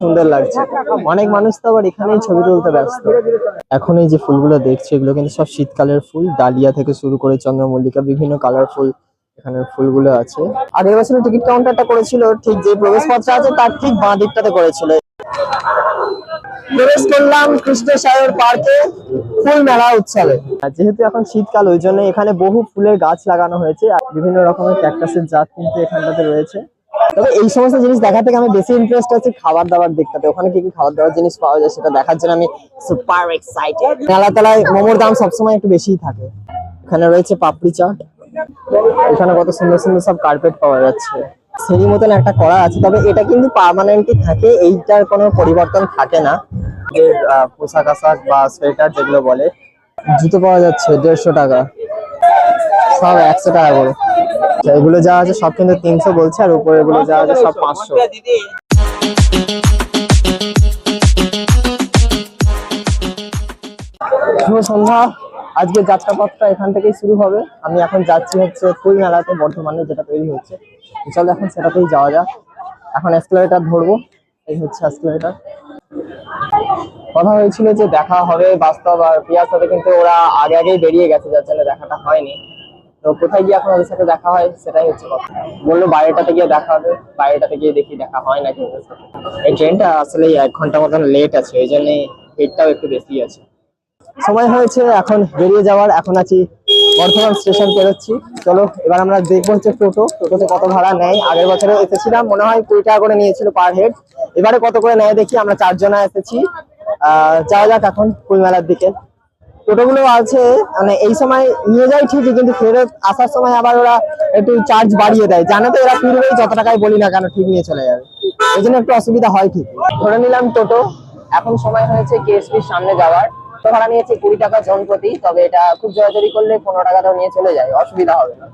সুন্দর লাগছে। অনেক মানুষ তো আবার এখানেই ছবি তুলতে ব্যস্ত। এখন এই যে ফুলগুলো দেখছি, এগুলো কিন্তু সব শীতকালের ফুল। ডালিয়া থেকে শুরু করে চন্দ্রমল্লিকা, বিভিন্ন কালারফুল এখানে ফুলগুলো আছে। আগের বছর টিকিট কাউন্টারটা করেছিল, ঠিক যে প্রবেশ প্রবেশপত্র আছে তার ঠিক বাঁ দিকটাতে করেছিল। প্রবেশ করলাম কৃষ্ণসাগর পার্কে ফুল মেলা উৎসবে। যেহেতু এখন শীতকাল, ওই জন্য এখানে বহু ফুলের গাছ লাগানো হয়েছে। বিভিন্ন রকমের ক্যাকটাসের জাত কিন্তু এখানটাতে রয়েছে। তবে এই সমস্ত জিনিস দেখা থেকে আমি বেশি ইন্টারেস্ট আছে খাবার দাবার দিকটাতে ওখানে কি কি খাবার দাবার জিনিস পাওয়া যায় সেটা দেখার জন্য আমি সুপার এক্সাইটেড মেলা তলায় মোমোর দাম সবসময় একটু বেশিই থাকে। এখানে রয়েছে পাপড়ি চাট। এখানে কত সুন্দর সুন্দর সব কার্পেট পাওয়া যাচ্ছে। সিঁড়ি মতন একটা করা আছে, তবে এটা কিন্তু পার্মানেন্টই থাকে, এইটার কোনো পরিবর্তন থাকে না। পোশাক আশাক বা সোয়েটার যেগুলো বলে, জুতো পাওয়া যাচ্ছে দেড়শো টাকা। সব একশো টাকা করে। এগুলো যা আছে সব কিন্তু তিনশো বলছে, আর উপরে এগুলো যা আছে সব পাঁচশো। সন্ধ্যা। আজকে যাত্রাপথটা এখান থেকেই শুরু হবে। আমি এখন যাচ্ছি হচ্ছে ফুল মেলাতে বর্ধমানে যেটা তৈরি হচ্ছে চলো এখন সেটাতেই যাওয়া যাক। এখন এসকেলেটার ধরবো। এই হচ্ছে এসকেলেটার কথা হয়েছিল যে দেখা হবে, বাস্তব আর পিয়ার সাথে কিন্তু ওরা আগে আগেই বেরিয়ে গেছে, যার জন্য দেখাটা হয়নি। তো কোথায় গিয়ে এখন ওদের সাথে দেখা হয় সেটাই হচ্ছে কথা। বলল বাইরেটাতে গিয়ে দেখা হবে। বাইরেটাতে গিয়ে দেখি দেখা হয় নাকি ওদের সাথে। এই ট্রেনটা আসলে এক ঘণ্টা মতন লেট আছে, এই জন্যই ভিড়টাও একটু বেশি আছে। সময় হয়েছে, এখন বেরিয়ে যাওয়ার। এখন আছি বর্ধমান স্টেশন পেরোচ্ছি। চলো, এবার আমরা দেখব হচ্ছে টোটো। টোটোতে কত ভাড়া নেয়। আগের বছরে এসেছিলাম, মনে হয় কুড়ি টাকা করে নিয়েছিল পার হেড এবারে কত করে নেয় দেখি, আমরা চারজনা এসেছি। আহ, যাওয়া যাক এখন ফুল মেলার দিকে। টোটোগুলো আছে মানে এই সময় নিয়ে যায় ঠিকই, কিন্তু ফেরত আসার সময় আবার ওরা একটু চার্জ বাড়িয়ে দেয়। জানে তো এরা ফিরবেই যত টাকায় বলি না কেন, ঠিক নিয়ে চলে যাবে। এই জন্য একটু অসুবিধা হয় ঠিক ধরে নিলাম টোটো, এখন সময় হয়েছে কেএসপির সামনে যাওয়ার। ভাড়া নিয়েছে কুড়ি টাকা জন প্রতি, তবে এটা খুব জোরাজোরি করলে পনেরো টাকাটাও নিয়ে চলে যায়, অসুবিধা হবে না।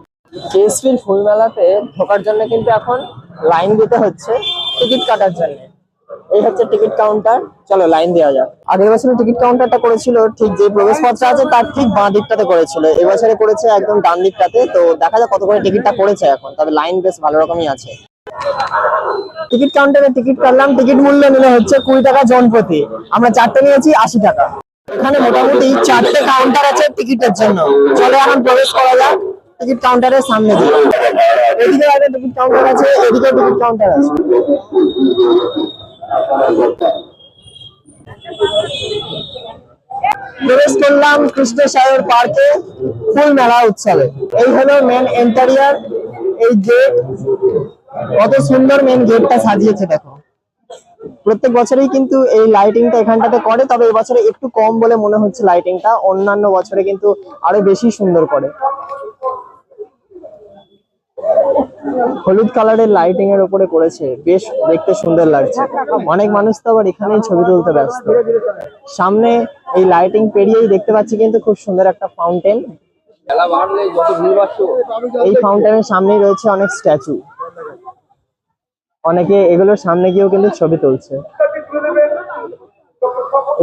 কেএসপির ফুল মেলাতে ঢোকার জন্য কিন্তু এখন লাইন দিতে হচ্ছে, টিকিট কাটার জন্য। এই হচ্ছে টিকিট কাউন্টার। চলো, লাইন দেওয়া যাক। আগের বছর টিকিট কাউন্টারটা করেছিল ঠিক যে প্রবেশপত্র আছে তার ঠিক বাঁ দিকটাতে করেছিল। এবছরে করেছে একদম ডান দিকটাতে। তো দেখা যাক কত করে টিকিটটা করেছে এখন। তবে লাইন বেশ ভালো রকমই আছে। টিকিট কাউন্টারে টিকিট কাটলাম। টিকিট মূল্য নিলে হচ্ছে কুড়ি টাকা জন প্রতি আমরা চারটে নিয়েছি, আশি টাকা। এখানে মোটামুটি চারটে কাউন্টার আছে টিকিটের জন্য। চলে এখন প্রবেশ করা যাক টিকিট কাউন্টারের সামনে দিয়ে। এদিকে একটা টিকিট কাউন্টার আছে এদিকে টিকিট কাউন্টার আছে। প্রবেশ করলাম কৃষ্ণ সাগর পার্কে ফুল মেলা উৎসবে। এই হলো মেন এন্টারিয়ার এই গেট কত সুন্দর মেন গেটটা সাজিয়েছে, দেখো। প্রত্যেক বছরেই কিন্তু এই লাইটিংটা এখানটাতে করে, তবে এই বছরে একটু কম বলে মনে হচ্ছে লাইটিংটা অন্যান্য বছরে কিন্তু আরও বেশি সুন্দর করে। হলুদ কালারের লাইটিং এর উপরে করেছে। বেশ দেখতে সুন্দর লাগছে। অনেক মানুষ তো আবার এখানেই ছবি তুলতে ব্যস্ত। সামনে এই লাইটিং পেরিয়েই দেখতে পাচ্ছি কিন্তু খুব সুন্দর একটা ফাউন্টেন এই ফাউন্টেনের সামনেই রয়েছে অনেক স্ট্যাচু অনেকে এগুলোর সামনে গিয়েও কিন্তু ছবি তুলছে।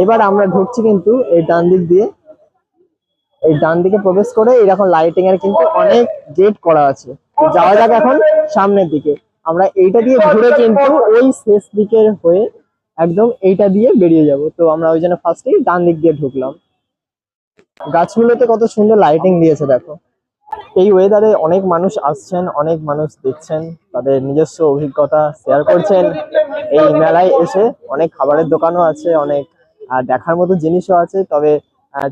এবার আমরা ঢুকছি কিন্তু এই ডান দিক দিয়ে। এই ডান দিকে প্রবেশ করে এরকম লাইটিং এর কিন্তু অনেক গেট করা আছে। যাওয়া যাক এখন সামনের দিকে। আমরা এইটা দিয়ে ঘুরে কিন্তু ওই শেষ দিকের হয়ে একদম এইটা দিয়ে বেরিয়ে যাব। তো আমরা ওই জন্য ফার্স্টেই ডান দিক দিয়ে ঢুকলাম। গাছগুলোতে কত সুন্দর লাইটিং দিয়েছে, দেখো। এই ওয়েদারে অনেক মানুষ আসছেন, অনেক মানুষ দেখছেন, তাদের নিজস্ব অভিজ্ঞতা শেয়ার করছেন। এই মেলায় এসে অনেক খাবারের দোকানও আছে, অনেক দেখার মতো জিনিসও আছে। তবে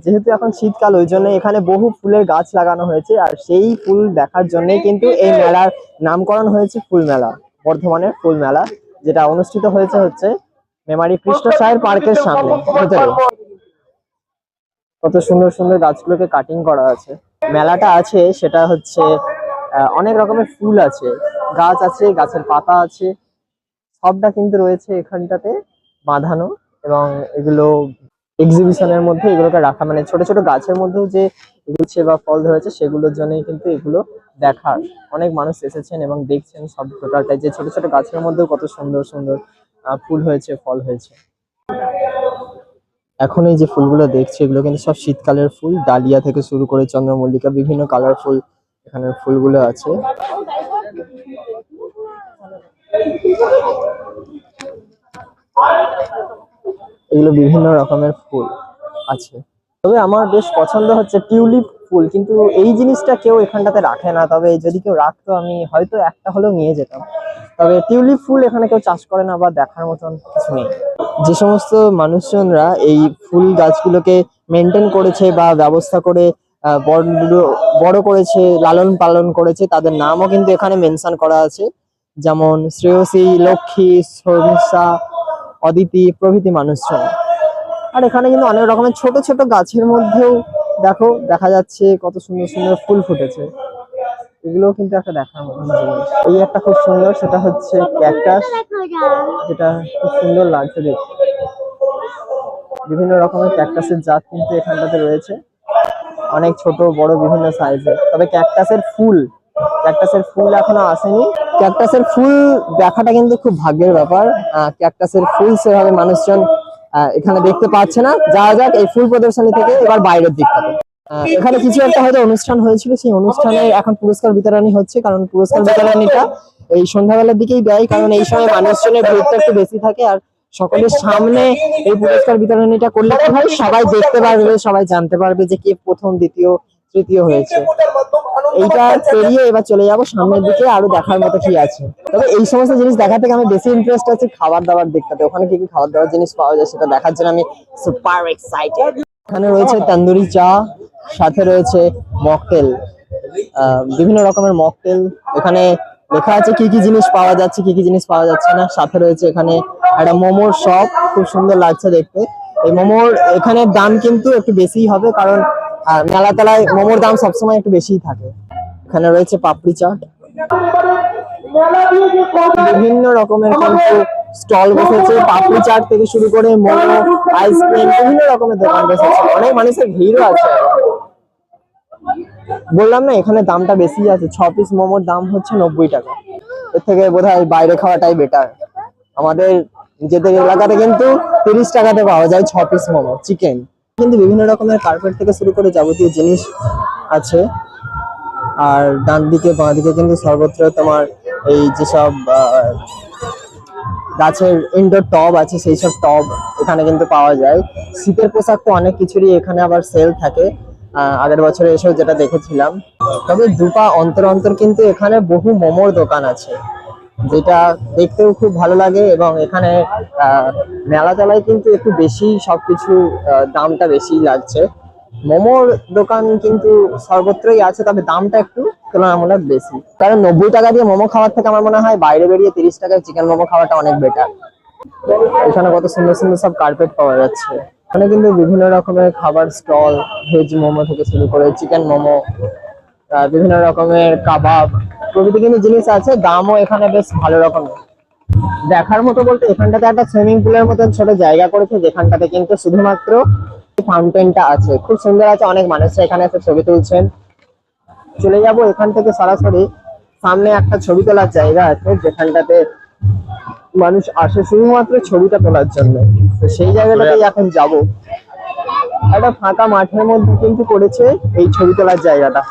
যেহেতু এখন শীতকাল, ওই জন্য এখানে বহু ফুলের গাছ লাগানো হয়েছে, আর সেই ফুল দেখার জন্যই কিন্তু এই মেলার নামকরণ হয়েছে ফুল মেলা, বর্ধমানের ফুল মেলা, যেটা অনুষ্ঠিত হয়েছে হচ্ছে মেমারি কৃষ্ণ সাহের পার্কের সামনে কত সুন্দর সুন্দর গাছগুলোকে কাটিং করা আছে। মেলাটা আছে, সেটা হচ্ছে অনেক রকমের ফুল আছে, গাছ আছে, গাছের পাতা আছে, সবটা কিন্তু রয়েছে এখানটাতে বাঁধানো, এবং এগুলো এক্সিবিশনের মধ্যে এগুলোকে রাখা মানে ছোট ছোট গাছের মধ্যেও যে উঠছে বা ফল ধরেছে, সেগুলোর জন্যই কিন্তু এগুলো দেখার। অনেক মানুষ এসেছেন এবং দেখছেন সব টোটালটাই যে ছোট ছোট গাছের মধ্যেও কত সুন্দর সুন্দর ফুল হয়েছে, ফল হয়েছে। এখন এই যে ফুলগুলো দেখছি, এগুলো কিন্তু সব শীতকালের ফুল। ডালিয়া থেকে শুরু করে চন্দ্রমল্লিকা, বিভিন্ন কালারফুল এখানে ফুলগুলো আছে। এগুলো বিভিন্ন রকমের ফুল আছে। তবে আমার বেশ পছন্দ হচ্ছে টিউলিপ ফুল, কিন্তু এই জিনিসটা কেউ এখানটাতে রাখে না। তবে যদি কেউ রাখতো, আমি হয়তো একটা হলেও নিয়ে যেতাম। তবে টিউলিপ ফুল এখানে কেউ চাষ করে না বা দেখার মতন কিছু নেই। যে সমস্ত মানুষজনরা এই ফুল গাছগুলোকে মেনটেন করেছে বা ব্যবস্থা করে বড় করেছে, লালন পালন করেছে, তাদের নামও কিন্তু এখানে মেনশন করা আছে। যেমন শ্রেয়সী, লক্ষ্মী শর্মিষ্ঠা অদিতি প্রভৃতি মানুষজন। আর এখানে কিন্তু অনেক রকমের ছোট ছোট গাছের মধ্যেও দেখো, দেখা যাচ্ছে কত সুন্দর সুন্দর ফুল ফুটেছে। এগুলো কিন্তু একটা দেখার মতন জিনিস। এই একটা খুব সুন্দর, সেটা হচ্ছে ক্যাকটাস, যেটা খুব সুন্দর লাগছে দেখতে। বিভিন্ন রকমের ক্যাকটাসের জাত কিন্তু এখানটাতে রয়েছে। অনেক ছোট, বড়, বিভিন্ন সাইজের তবে ক্যাকটাসের ফুল ক্যাকটাসের ফুল এখনও আসেনি। ক্যাকটাসের ফুল দেখাটা কিন্তু খুব ভাগ্যের ব্যাপার। ক্যাকটাসের ফুল সেভাবে মানুষজন এখানে দেখতে পাচ্ছে না। যাওয়া যাক এই ফুল প্রদর্শনী থেকে এবার বাইরের দিকটাতে। এখানে কিছু একটা হয়তো অনুষ্ঠান হয়েছিল, সেই অনুষ্ঠানে এখন পুরস্কার বিতরণী হচ্ছে, কারণ পুরস্কার বিতরণীটা এই সন্ধ্যাবেলার দিকেই দেয়, কারণ এই সময় মানুষজনের ভিড়টা একটু বেশি থাকে আর সকলের সামনে এই পুরস্কার বিতরণীটা করলে কি হয়? সবাই দেখতে পারবে, সবাই জানতে পারবে যে কে প্রথম, দ্বিতীয়, তৃতীয় হয়েছে। এইটা পেরিয়ে এবার চলে যাব, সামনের দিকে আরও দেখার মতো কি আছে। তবে এই সমস্ত জিনিস দেখা থেকে আমি বেশি ইন্টারেস্ট আছে খাবার দাবার দেখতে। ওখানে কি কি খাবার দাবার জিনিস পাওয়া যায় সেটা দেখার জন্য আমি সুপার এক্সাইটেড এখানে রয়েছে তন্দুরি চা, সাথে রয়েছে মকটেল বিভিন্ন রকমের মকটেল এখানে লেখা আছে কি কি জিনিস পাওয়া যাচ্ছে, কি কি জিনিস পাওয়া যাচ্ছে না। সাথে রয়েছে এখানে একটা মোমোর শপ খুব সুন্দর লাগছে দেখতে। এই মোমোর এখানে দাম কিন্তু একটু বেশিই হবে, কারণ আহ, মেলা তেলায় মোমোর দাম সবসময় একটু বেশিই থাকে। এখানে রয়েছে পাপড়ি চাট। বিভিন্ন রকমের কিন্তু স্টল বসেছে। পাপড়ি চাট থেকে শুরু করে মোমো আইসক্রিম বিভিন্ন রকমের দোকান বসেছে। অনেক মানুষের ভিড়ও আছে। বললাম না এখানে দামটা বেশি আছে। ছ পিস মোমোর দাম হচ্ছে নব্বই টাকা। এর থেকে বোধহয় বাইরে খাওয়াটাই বেটার আমাদের নিজেদের এলাকাতে কিন্তু তিরিশ টাকাতে পাওয়া যায় ছ পিস মোমো চিকেন কিন্তু বিভিন্ন রকমের কার্পেট থেকে শুরু করে যাবতীয় জিনিস আছে। আর ডান দিকে, বাঁ দিকে কিন্তু সর্বত্র তোমার এই যেসব গাছের ইনডোর টব আছে সেই সব টব এখানে কিন্তু পাওয়া যায়। শীতের পোশাক তো অনেক কিছুরই এখানে আবার সেল থাকে। আগের বছরে এসেও যেটা দেখেছিলাম। তবে দুপা অন্তর অন্তর কিন্তু এখানে বহু মোমোর দোকান আছে। যেটা দেখতেও খুব ভালো লাগে এবং এখানে মেলা চালায় কিন্তু একটু বেশি সবকিছু দামটা বেশি লাগছে। মোমোর দোকান কিন্তু সর্বত্রই আছে, তবে দামটা একটু তুলনামূলক বেশি। কারণ নব্বই টাকা দিয়ে মোমো খাওয়ার থেকে আমার মনে হয় বাইরে বেরিয়ে তিরিশ টাকায় চিকেন মোমো খাওয়াটা অনেক বেটার এখানে কত সুন্দর সুন্দর সব কার্পেট পাওয়া যাচ্ছে। এখানে কিন্তু বিভিন্ন রকমের খাবার স্টল ভেজ মোমো থেকে শুরু করে চিকেন মোমো বিভিন্ন রকমের কাবাব, প্রভৃতি কিন্তু জিনিস আছে, দামও এখানে বেশ ভালো রকমের। দেখার মতো বলতে এখানটাতে একটা সুইমিং পুলের মতন ছোট জায়গা করেছে, যেখানটাতে কিন্তু শুধুমাত্র ফাউন্টেনটা আছে। খুব সুন্দর আছে, অনেক মানুষরা এখানে এসে ছবি তুলছেন। চলে যাব এখান থেকে সরাসরি। সামনে একটা ছবি তোলার জায়গা আছে, যেখানটাতে মানুষ আসে শুধুমাত্র ছবিটা তোলার জন্য। তো সেই জায়গাটাতেই এখন যাব। একটা ফাঁকা মাঠের মধ্যে কিন্তু করেছে এই ছবি তোলার জায়গাটা।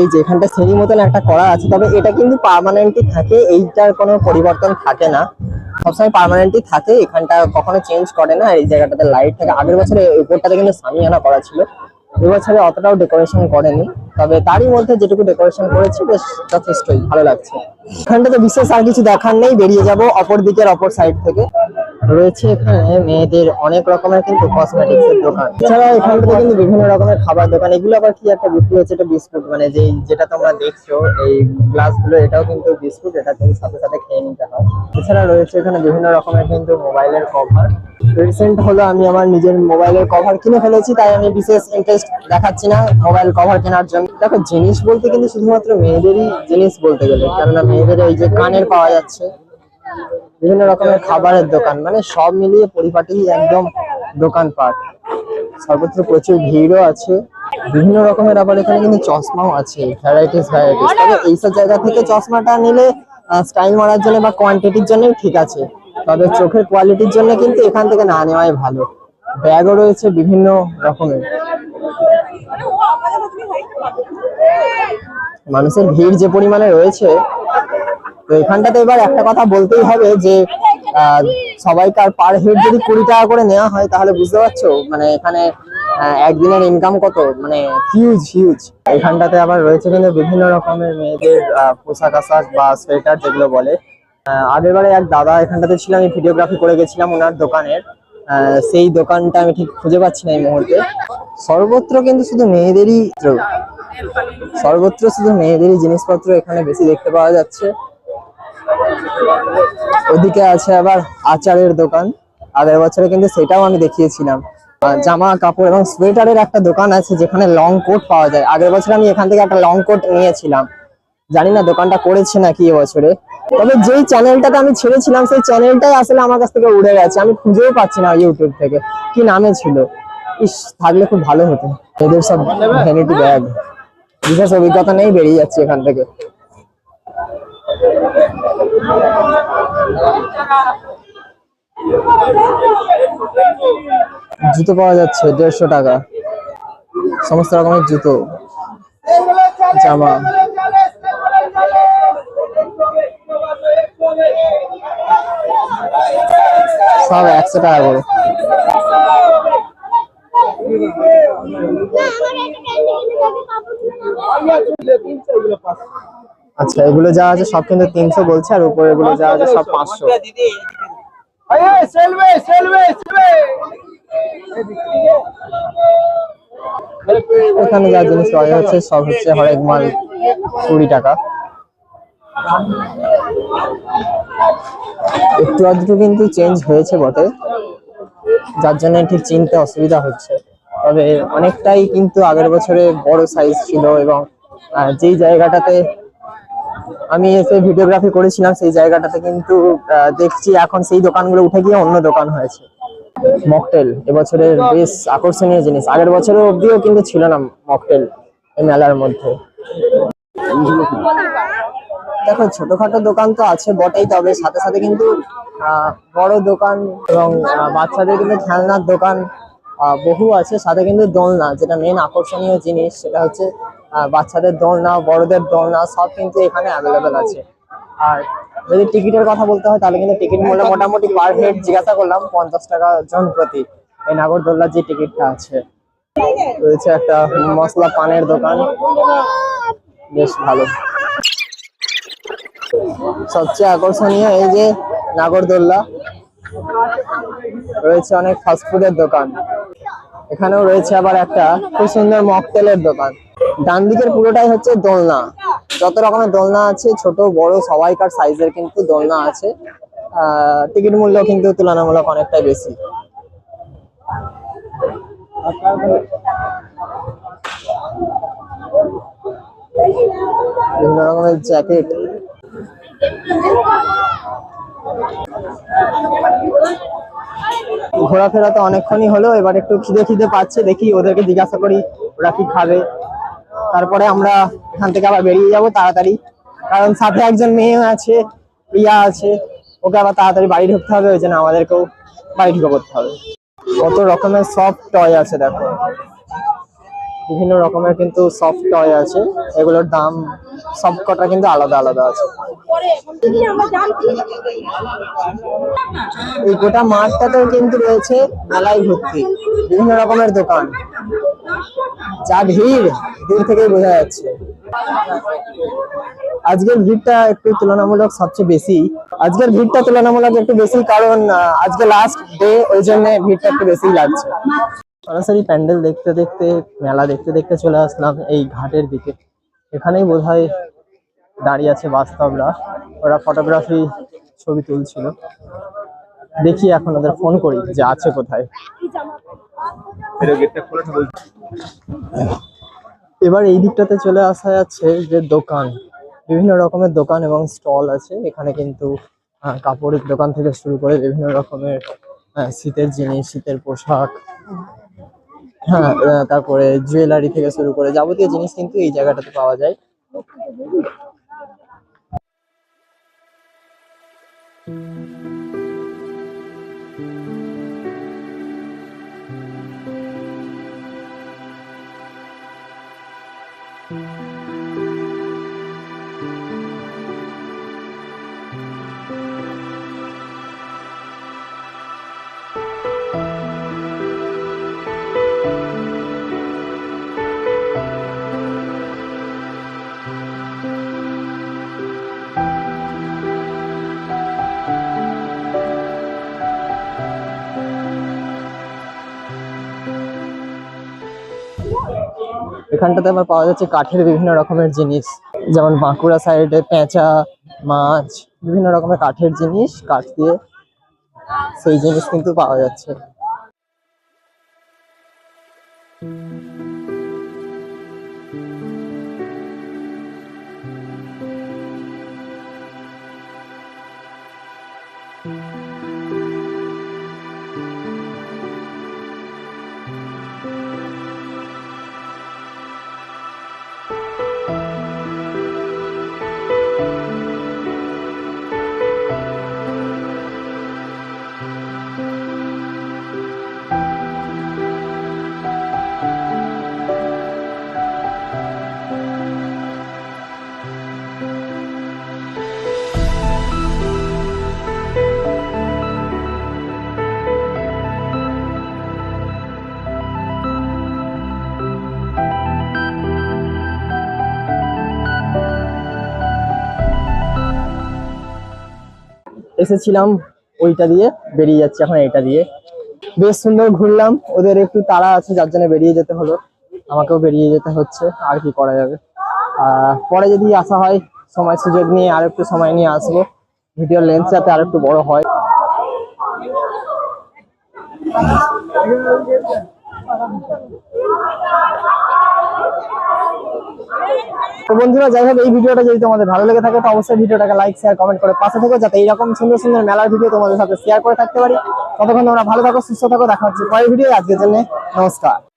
এই যে এখানটা সেরি মতন একটা করা আছে, তবে এটা কিন্তু পার্মানেন্টই থাকে, এইটার কোনো পরিবর্তন থাকে না। সবসময় পার্মানেন্টই থাকে, এখানটা কখনো চেঞ্জ করে না এই জায়গাটাতে লাইট থাকে। আগের বছরে উপরটাতে কিন্তু সামিয়ানা করা ছিল, এবছরে অতটাও ডেকোরেশন করেনি। তবে তারই মধ্যে যেটুকু ডেকোরেশন করেছি, বেশ যথেষ্টই ভালো লাগছে। এখানটা তো বিশেষ আর কিছু দেখার নেই, বেরিয়ে যাব অপর দিকের, অপর সাইড থেকে। রয়েছে এখানে মেয়েদের অনেক রকমের কিন্তু কসমেটিক্স এর দোকান। এছাড়া এখানটাতে কিন্তু বিভিন্ন রকমের খাবার দোকান। এগুলো আবার কি একটা বিক্রি হচ্ছে? এটা বিস্কুট। মানে যেই, যেটা তোমরা দেখছ, এই গ্লাসগুলো এটাও কিন্তু বিস্কুট। এটা কিন্তু সাথে সাথে খেয়ে নিতে হয় এছাড়া রয়েছে এখানে বিভিন্ন রকমের কিন্তু মোবাইলের কভার রিসেন্ট হলো আমি আমার নিজের মোবাইলের কভার কিনে ফেলেছি, তাই আমি বিশেষ ইন্টারেস্ট দেখাচ্ছি না মোবাইল কভার কেনার জন্য। দেখো, জিনিস বলতে কিন্তু শুধুমাত্র মেয়েদেরই জিনিস বলতে গেলে, কেননা মেয়েদের এই যে কানের পাওয়া যাচ্ছে, বিভিন্ন রকমের খাবারের দোকান মানে সব মিলিয়ে পরিপাটি একদম দোকানপাট। সর্বত্র প্রচুর ভিড়ও আছে। বিভিন্ন রকমের আবার এখানে কিন্তু চশমাও আছে, ভ্যারাইটিস ভ্যারাইটিস। তবে এইসব জায়গা থেকে চশমাটা নিলে স্টাইল মারার জন্য বা কোয়ান্টিটির জন্য ঠিক আছে। তবে চোখের কোয়ালিটির জন্য কিন্তু এখান থেকে না নেওয়াই ভালো। ব্যাগও রয়েছে বিভিন্ন রকমের। মানুষের ভিড় যে পরিমাণে রয়েছে, তো এখানটাতে এবার একটা কথা বলতেই হবে যে সবাইকার পার হেড যদি কুড়ি টাকা করে নেওয়া হয়, তাহলে বুঝতে পারছ মানে এখানে একদিনের ইনকাম কত? মানে হিউজ হিউজ এখানটাতে আবার রয়েছে কিন্তু বিভিন্ন রকমের মেয়েদের পোশাক আশাক বা সোয়েটার যেগুলো বলে। আগেরবারে এক দাদা এখানটাতে ছিল, আমি ভিডিওগ্রাফি করে গেছিলাম ওনার দোকানের। সেই দোকানটা আমি ঠিক খুঁজে পাচ্ছি না এই মুহূর্তে। সর্বত্র কিন্তু শুধু মেয়েদেরই সর্বত্র শুধু মেয়েদেরই জিনিসপত্র এখানে বেশি দেখতে পাওয়া যাচ্ছে। ওদিকে আছে আবার আচারের দোকান। আগের বছরে কিন্তু সেটাও আমি দেখিয়েছিলাম। জামা, কাপড় এবং সোয়েটারের একটা দোকান আছে যেখানে লং কোট পাওয়া যায়। আগের বছর আমি এখান থেকে একটা লং কোট নিয়েছিলাম। জানি না দোকানটা করেছে নাকি এবছরে তবে যেই চ্যানেলটাতে আমি ছেড়েছিলাম, সেই চ্যানেলটাই আসলে আমার কাছ থেকে উড়ে গেছে। আমি খুঁজেও পাচ্ছি না ইউটিউব থেকে। কি নামে ছিল? ইস, থাকলে খুব ভালো হতো। এদের সব ভ্যানিটি ব্যাগ বিশেষ অভিজ্ঞতা নেই বেরিয়ে যাচ্ছে এখান থেকে। জুতো পাওয়া যাচ্ছে, দেড়শো টাকা। সমস্ত রকমের জুতো। জামা। সব একশো টাকা করে। আচ্ছা এগুলো যা আছে সব কিন্তু তিনশো বলছে, আর উপরে এগুলো যা আছে সব পাঁচশো। এখানে যা জিনিস যাচ্ছে, সব হচ্ছে হরেক মাল কুড়ি টাকা। একটু আধটু কিন্তু চেঞ্জ হয়েছে বটে। যার জন্য ঠিক চিনতে অসুবিধা হচ্ছে। তবে অনেকটাই কিন্তু আগের বছরে বড় সাইজ ছিল এবং যেই জায়গাটাতে আমি এসে ভিডিওগ্রাফি করেছিলাম, সেই জায়গাটাতে কিন্তু দেখছি এখন সেই দোকানগুলো উঠে গিয়ে অন্য দোকান হয়েছে। মকটেল এবছরের বেশ আকর্ষণীয় জিনিস। আগের বছরে অবধিও কিন্তু ছিল না মকটেল এই মেলার মধ্যে। দেখো, ছোটখাটো দোকান তো আছে, বটেই, তবে সাথে সাথে কিন্তু বড় দোকান এবং বাচ্চাদের কিন্তু খেলনার দোকান বহু আছে, সাথে কিন্তু দোলনা, যেটা মেন আকর্ষণীয় জিনিস, সেটা হচ্ছে বাচ্চাদের দোলনা, বড়দের দোলনা, সব কিন্তু এখানে অ্যাভেলেবেল আছে। আর যদি টিকিটের কথা বলতে হয়, তাহলে কিন্তু টিকিট মূল্য মোটামুটি পার হেড জিজ্ঞাসা করলাম, পঞ্চাশ টাকা জন প্রতি, এই নাগরদোল্লার যে টিকিটটা আছে। রয়েছে একটা মশলা পানের দোকান, বেশ ভালো। সবচেয়ে আকর্ষণীয় এই যে নাগরদোল্লা, রয়েছে অনেক ফাস্টফুডের দোকান। এখানেও রয়েছে আবার একটা খুব সুন্দর মকটেলের দোকান। ডান দিকের পুরোটাই হচ্ছে দোলনা। যত রকমের দোলনা আছে, ছোট, বড়, সবাইকার সাইজের কিন্তু দোলনা আছে। টিকিট মূল্য কিন্তু তুলনামূলক অনেকটাই বেশি। বিভিন্ন রকমের জ্যাকেট ঘোরাফেরা তো অনেকক্ষণই হলো, এবার একটু খিদে খিদে পাচ্ছে, দেখি ওদেরকে জিজ্ঞাসা করি, ওরা কি খাবে। তারপরে আমরা এখান থেকে আবার বেরিয়ে যাব তাড়াতাড়ি, কারণ সাথে একজন মেয়ে আছে, প্রিয়া আছে, ওকে আবার তাড়াতাড়ি বাড়ি ঢুকতে হবে, ওই জন্য আমাদেরকেও বাড়ি ঢুকে করতে হবে। কত রকমের সফট টয় আছে, দেখো। বিভিন্ন রকমের কিন্তু সফট টয় আছে, এগুলোর দাম সব কটা কিন্তু আলাদা আলাদা আছে। এই গোটা মাঠটাতেও কিন্তু রয়েছে মেলায় ভর্তি, বিভিন্ন রকমের দোকান। যা ভিড় দূর থেকেই বোঝা যাচ্ছে। আজকের ভিড়টা একটু তুলনামূলক সবচেয়ে বেশি। আজকের ভিড়টা তুলনামূলক একটু বেশি, কারণ আজকে লাস্ট ডে ওই জন্য ভিড়টা একটু বেশি লাগছে। সরাসরি প্যান্ডেল দেখতে দেখতে মেলা দেখতে দেখতে চলে আসলাম এই ঘাটের দিকে। এখানেই বোধহয় দাঁড়িয়ে আছে বাস্তবরা। ওরা ফটোগ্রাফি ছবি তুলছিল। দেখি এখন ওদের ফোন করি যে আছে কোথায়। এবার এই দিকটাতে চলে আসা যাচ্ছে যে দোকান। বিভিন্ন রকমের দোকান এবং স্টল আছে। এখানে কিন্তু কাপড়ের দোকান থেকে শুরু করে বিভিন্ন রকমের শীতের জিনিস শীতের পোশাক হ্যাঁ তারপরে জুয়েলারি থেকে শুরু করে যাবতীয় জিনিস কিন্তু এই জায়গাটাতে পাওয়া যায় Thank you. এখানটাতে আবার পাওয়া যাচ্ছে কাঠের বিভিন্ন রকমের জিনিস। যেমন বাঁকুড়া সাইডে পেঁচা, মাছ, বিভিন্ন রকমের কাঠের জিনিস, কাঠ দিয়ে সেই জিনিস কিন্তু পাওয়া যাচ্ছে। এসেছিলাম ওইটা দিয়ে বেরিয়ে যাচ্ছি, এখন এটা দিয়ে। বেশ সুন্দর ঘুরলাম, ওদের একটু তাড়া আছে, যার জন্য বেরিয়ে যেতে হলো। আমাকেও বেরিয়ে যেতে হচ্ছে, আর কি করা যাবে। পরে যদি আসা হয়, সময় সুযোগ নিয়ে আর একটু সময় নিয়ে আসব। ভিডিও লেন্স যাতে আর একটু বড় হয়। তো বন্ধুরা, যাই হোক, এই ভিডিওটা যদি তোমাদের ভালো লেগে থাকে, তো অবশ্যই ভিডিওটাকে লাইক শেয়ার কমেন্ট করে পাশে থেকো, যাতে এইরকম সুন্দর সুন্দর মেলার ভিডিও তোমাদের সাথে শেয়ার করে থাকতে পারি। ততক্ষণ তোমরা ভালো থাকো, সুস্থ থাকো, দেখা হচ্ছে পরের ভিডিও আজকের জন্য নমস্কার।